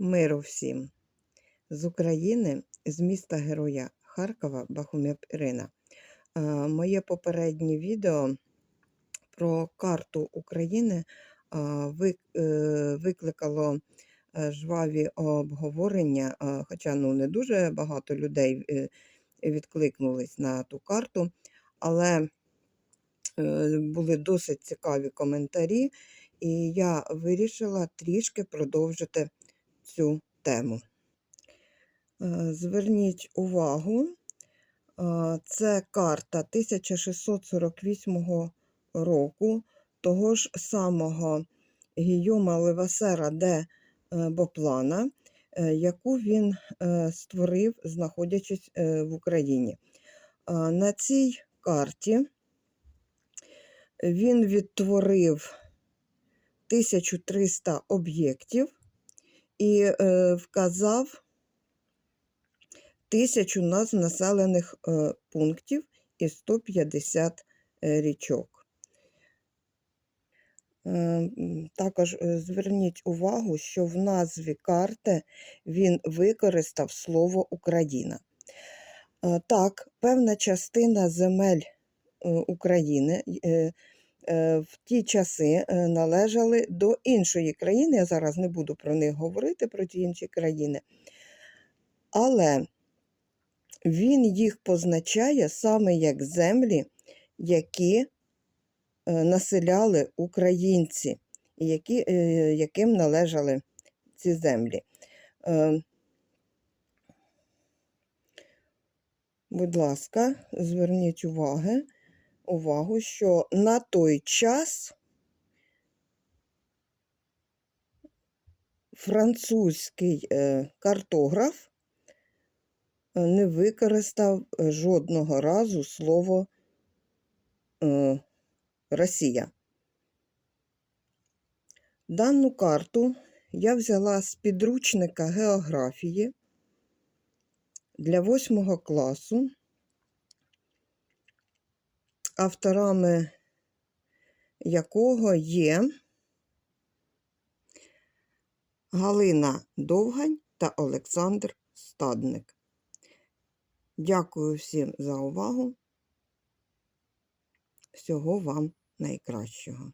Миру всім! З України, з міста Героя Харкова, Бахумеп Ірина. Моє попереднє відео про карту України е, ви- викликало е, жваві обговорення, хоча ну, не дуже багато людей е, відкликнулись на ту карту, але були досить цікаві коментарі, і я вирішила трішки продовжити цю тему. Е, Зверніть увагу, е, це карта 1648 року того ж самого Гійома Левасера де е, Боплана, яку він створив, знаходячись в Україні. На цій карті він відтворив 1300 об'єктів і е, вказав тисячу назв населених е, пунктів і 150 е, річок. Е, Також е, зверніть увагу, що в назві карти він використав слово Україна. Е, Так, певна частина земель України в ті часи е, належали до іншої країни. Я зараз не буду про них говорити, про ті інші країни. Але він їх позначає саме як землі, які е, населяли українці, які, е, яким належали ці землі. Е, Будь ласка, зверніть уваги, увагу, що на той час французький е, картограф е, не використав жодного разу слово е, Росія. Дану карту я взяла з підручника географії для восьмого класу, авторами якого є Галина Довгань та Олександр Стадник. Дякую всім за увагу. Всього вам найкращого.